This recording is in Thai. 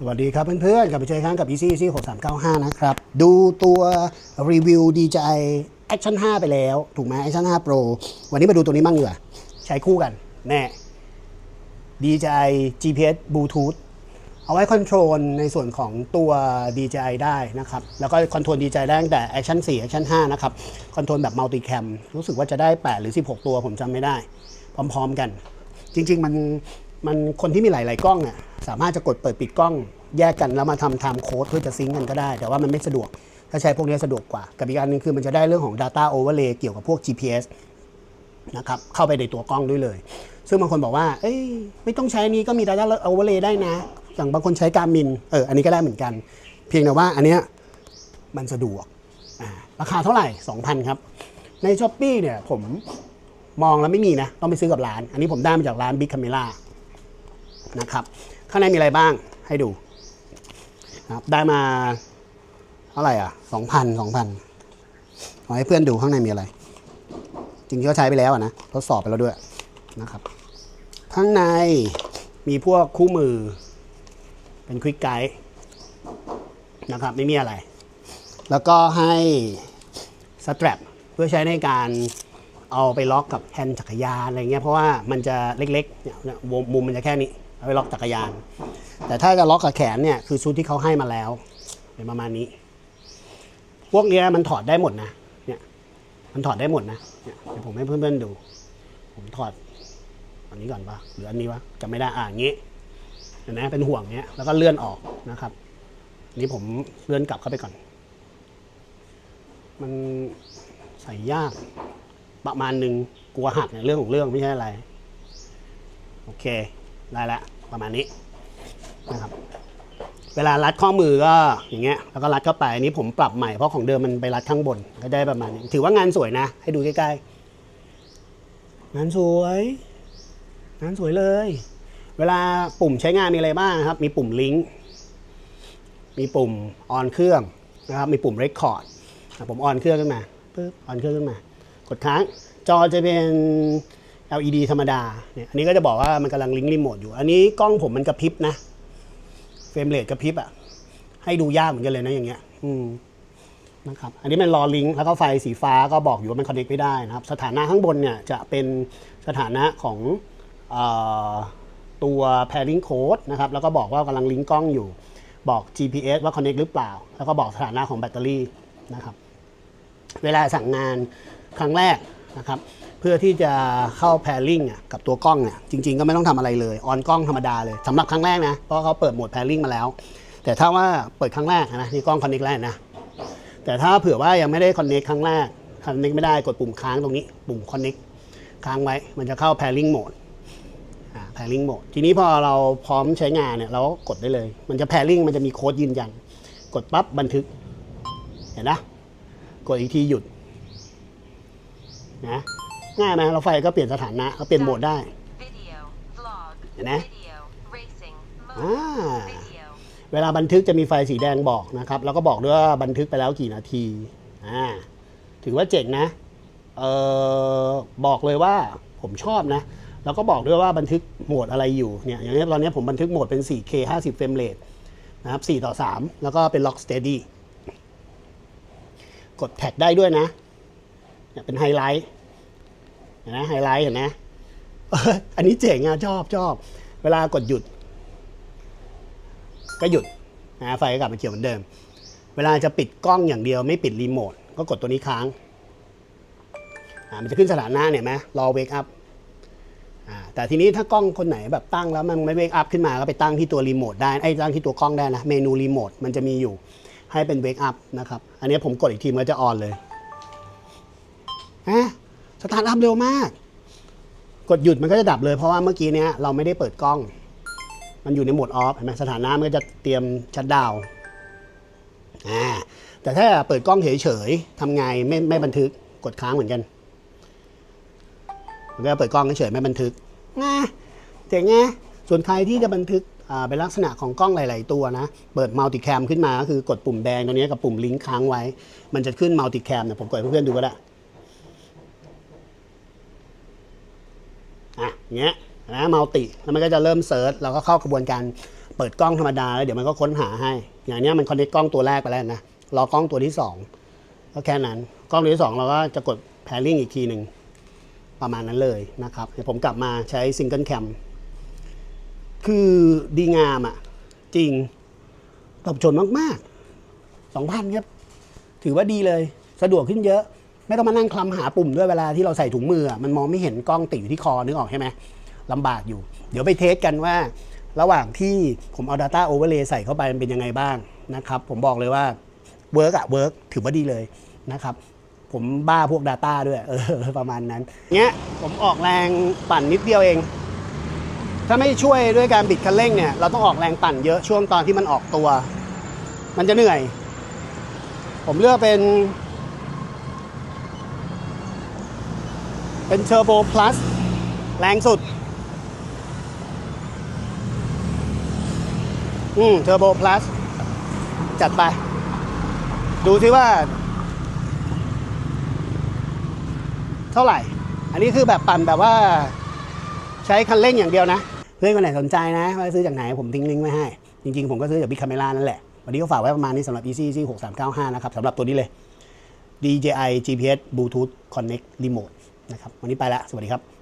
สวัสดีครับเพื่อนๆกลับไปเจอกันกับ EC EC 6395 นะครับ ดูตัวรีวิว DJI Action 5 ไปแล้ว ถูกไหม Action 5 Pro วันนี้มาดูตัวนี้มั่งเหรอใช้คู่กัน แน่ DJI GPS Bluetooth เอาไว้คอนโทรลในส่วนของตัว DJI ได้นะครับ แล้วก็คอนโทรล DJI ได้ตั้งแต่ Action 4 Action 5 นะครับ คอนโทรลแบบ Multi Cam รู้สึกว่าจะได้ 8 หรือ 16 ตัวผมจำไม่ได้ พร้อม ๆ กัน จริง ๆ มัน มันคนที่มีหลาย ๆ กล้องเนี่ยสามารถจะกดเปิดปิดกล้องแยกกันแล้วมาทำ time code เพื่อจะซิงก์กันก็ได้ แต่ว่ามันไม่สะดวก ถ้าใช้พวกนี้สะดวกกว่า กับอีกอันหนึงคือมันจะได้เรื่องของ data overlay เกี่ยวกับพวก GPS นะครับเข้าไปในตัวกล้องด้วยเลย ซึ่งบางคนบอกว่า เอ้ยไม่ต้องใช้นี้ก็มี data overlay ได้นะ อย่างบางคนใช้การมินเอออันนี้ก็ได้เหมือนกัน เพียงแต่ว่าอันเนี้ยมันสะดวกราคาเท่าไหร่ 2,000 ครับ ใน s h อ p e e เนี่ยผมมองแล้วไม่มีนะ ต้องไปซื้อกับร้าน อันนี้ผมได้มาจากร้าน Big Camera นะครับข้างในมีอะไรบ้างให้ดูนะครับได้มาเท่าไหร่อะ2,000 2,000เอาให้เพื่อนดูข้างในมีอะไร จริงๆก็ใช้ไปแล้วอะนะทดสอบไปแล้วด้วยนะครับ ข้างในมีพวกคู่มือ เป็นควิกไกด์นะครับไม่มีอะไร แล้วก็ให้สแตรปเพื่อใช้ในการเอาไปล็อกกับแฮนด์จักรยานอะไรเงี้ยเพราะว่ามันจะเล็กๆเนี่ยมุมมันจะแค่นี้ เอาไปล็อกจักรยาน แต่ถ้าจะล็อกกับแขนเนี่ยคือชุดที่เขาให้มาแล้วเป็นประมาณนี้ พวกนี้มันถอดได้หมดนะเนี่ยมันถอดได้หมดนะเนี่ยเดี๋ยวผมให้เพื่อนๆดู ผมถอดอันนี้ก่อนปะหรืออันนี้วะจำไม่ได้อ่าอย่างงี้เห็นไหมเป็นห่วงเนี้ยแล้วก็เลื่อนออกนะครับนี้ผมเลื่อนกลับเข้าไปก่อน มันใส่ยากประมาณหนึ่งกลัวหักในยเรื่องของเรื่องไม่ใช่อะไร โอเค ได้และประมาณนี้นะครับเวลารัดข้อมือก็อย่างเงี้ยแล้วก็รัดเข้าไปอันนี้ผมปรับใหม่เพราะของเดิมมันไปรัดข้างบนก็ได้ประมาณนี้ถือว่างานสวยนะ ให้ดูใกล้ๆงานสวยงานสวยเลย เวลาปุ่มใช้งานมีอะไรบ้างครับ มีปุ่มลิงก์มีปุ่มออนเครื่องนะครับมีปุ่มเรคคอร์ดผมออนเครื่องขึ้นมาปึ๊บออนเครื่องขึ้นมา กดค้างจอจะเป็น LED ธรรมดาเนี่ยอันนี้ก็จะบอกว่ามันกำลังลิงก์รีโมทอยู่ อันนี้กล้องผมมันกระพริบนะเฟรมเรทกระพริบอะให้ดูยากเหมือนกันเลยนะอย่างเงี้ย อืมนะครับ อันนี้มันรอลิงก์แล้วก็ไฟสีฟ้าก็บอกอยู่ว่ามันคอนเน c t ไม่ได้นะครับ สถานะข้างบนเนี่ยจะเป็นสถานะของออตัว pairing code นะครับ แล้วก็บอกว่ากำลังลิงก์กล้องอยู่ บอก GPS ว่า connect หรือเปล่า แล้วก็บอกสถานะของแบตเตอรี่นะครับ เวลาสั่งงานครั้งแรก นะครับเพื่อที่จะเข้า pairing อะกับตัวกล้องเนี่ยจริง ๆ ก็ไม่ต้องทำอะไรเลยออนกล้องธรรมดาเลยสำหรับครั้งแรกนะเพราะเขาเปิดโหมด pairing มาแล้ว แต่ถ้าว่าเปิดครั้งแรกนะนี่กล้อง connect แล้วนะแต่ถ้าเผื่อว่ายังไม่ได้ connect ครั้งแรก connect ไม่ได้กดปุ่มค้างตรงนี้ ปุ่ม connect ค้างไว้ มันจะเข้า pairing mode อ่า pairing mode ทีนี้พอเราพร้อมใช้งานเนี่ยเราก็กดได้เลย มันจะ pairing มันจะมีโค้ดยืนยัน กดปั๊บบันทึกเห็นนะกดอีกทีหยุด นะง่ายไหมเราไฟก็เปลี่ยนสถานะเราเปลี่ยนโหมดได้ Video, vlog, Ano? video, racing, mode, Ah. video, เวลาบันทึกจะมีไฟสีแดงบอกนะครับ แล้วก็บอกด้วยว่าบันทึกไปแล้วกี่นาทีอ่าถือว่าเจ๋งนะเออบอกเลยว่าผมชอบนะ แล้วก็บอกด้วยว่าบันทึกโหมดอะไรอยู่เนี่ยอย่างนี้ตอนนี้ผมบันทึกโหมดเป็น 4K 50 เฟรมเรทนะครับ 4 ต่อ 3 แล้วก็เป็น Lock Steady กดแท็กได้ด้วยนะเนี่ยเป็นไฮไลท์ เห็นไหมไฮไลท์เห็นไหมอันนี้เจ๋งอะชอบชอบ เวลากดหยุด ก็หยุดนะไฟก็กลับมาเขียวเหมือนเดิม เวลาจะปิดกล้องอย่างเดียวไม่ปิดรีโมทก็กดตัวนี้ค้างอ่ามันจะขึ้นสถานะเนี่ยไหมรอเวกอัพอ่าแต่ทีนี้ถ้ากล้องคนไหนแบบตั้งแล้วมันไม่เวกอัพขึ้นมาก็ไปตั้งที่ตัวรีโมทได้ไอ้ตั้งที่ตัวกล้องได้นะ เมนูรีโมทมันจะมีอยู่ให้เป็นเวกอัพนะครับ อันนี้ผมกดอีกทีมันจะออนเลยฮะ สตาร์ทอัพเร็วมาก กดหยุดมันก็จะดับเลยเพราะว่าเมื่อกี้เนี้ยเราไม่ได้เปิดกล้อง มันอยู่ในโหมดออฟเห็นไหมสถานะมันก็จะเตรียมชัดดาวอ่าแต่ถ้าเปิดกล้องเฉยๆทำไงไม่ไม่บันทึกกดค้างเหมือนกันมันก็เปิดกล้องเฉยๆไม่บันทึกนะเจ๋งไงส่วนใครที่จะบันทึกเป็นลักษณะของกล้องหลาย ๆ ตัวนะ เปิดมัลติแคมขึ้นมาก็คือกดปุ่มแดงตัวนี้กับปุ่มลิงก์ค้างไว้ มันจะขึ้นมัลติแคมเนี่ยผมกดให้เพื่อนๆดูก็ได้อะอย่าง เงี้ยนะมัลติแล้วมันก็จะเริ่มเซิร์ชเราก็เข้ากระบวนการเปิดกล้องธรรมดาแล้วเดี๋ยวมันก็ค้นหาให้ อย่างเนี้ยมันคอนเนคกล้องตัวแรกไปแล้วนะรอกล้องตัวที่สองก็แค่นั้น กล้องตัวที่สองเราก็จะกดแพรลิ่งอีกทีหนึ่งประมาณนั้นเลยนะครับเดี๋ยวผมกลับมาใช้ซิงเกิลแคมคือดีงามอะ่ะ จริงตอบโจทย์มากๆสองพันครับ ถือว่าดีเลย สะดวกขึ้นเยอะ ไม่ต้องมานั่งคลำหาปุ่มด้วยเวลาที่เราใส่ถุงมือ มันมองไม่เห็นกล้องติดอยู่ที่คอนึกออกใช่ไหมลำบากอยู่ เดี๋ยวไปเทสกันว่า ระหว่างที่ผมเอา Data Overlay ใส่เข้าไปมันเป็นยังไงบ้างนะครับ ผมบอกเลยว่าเวิร์กอะเวิร์กถือว่าดีเลยนะครับ ผมบ้าพวก Data ด้วยเออประมาณนั้นเงี้ยผมออกแรงปั่นนิดเดียวเอง ถ้าไม่ช่วยด้วยการบิดคันเร่งเนี่ยเราต้องออกแรงปั่นเยอะช่วงตอนที่มันออกตัว มันจะเหนื่อย ผมเลือกเป็น เป็นเทอร์โบ plus แรงสุด อืมเทอร์โบ plus จัดไป ดูซิว่า เท่าไหร่ อันนี้คือแบบปั่นแบบว่า ใช้คันเร่งอย่างเดียวนะ เพื่อนคนไหนสนใจนะว่าซื้อจากไหนผมทิ้งลิงก์ไว้ให้ จริงๆ ผมก็ซื้อจากบิ๊กคาเมล่านั่นแหละ วันนี้ก็ฝากไว้ประมาณนี้สำหรับ EC EC 6395 นะครับสำหรับตัวนี้เลย DJI GPS Bluetooth Connect Remote นะครับ วันนี้ไปแล้วสวัสดีครับ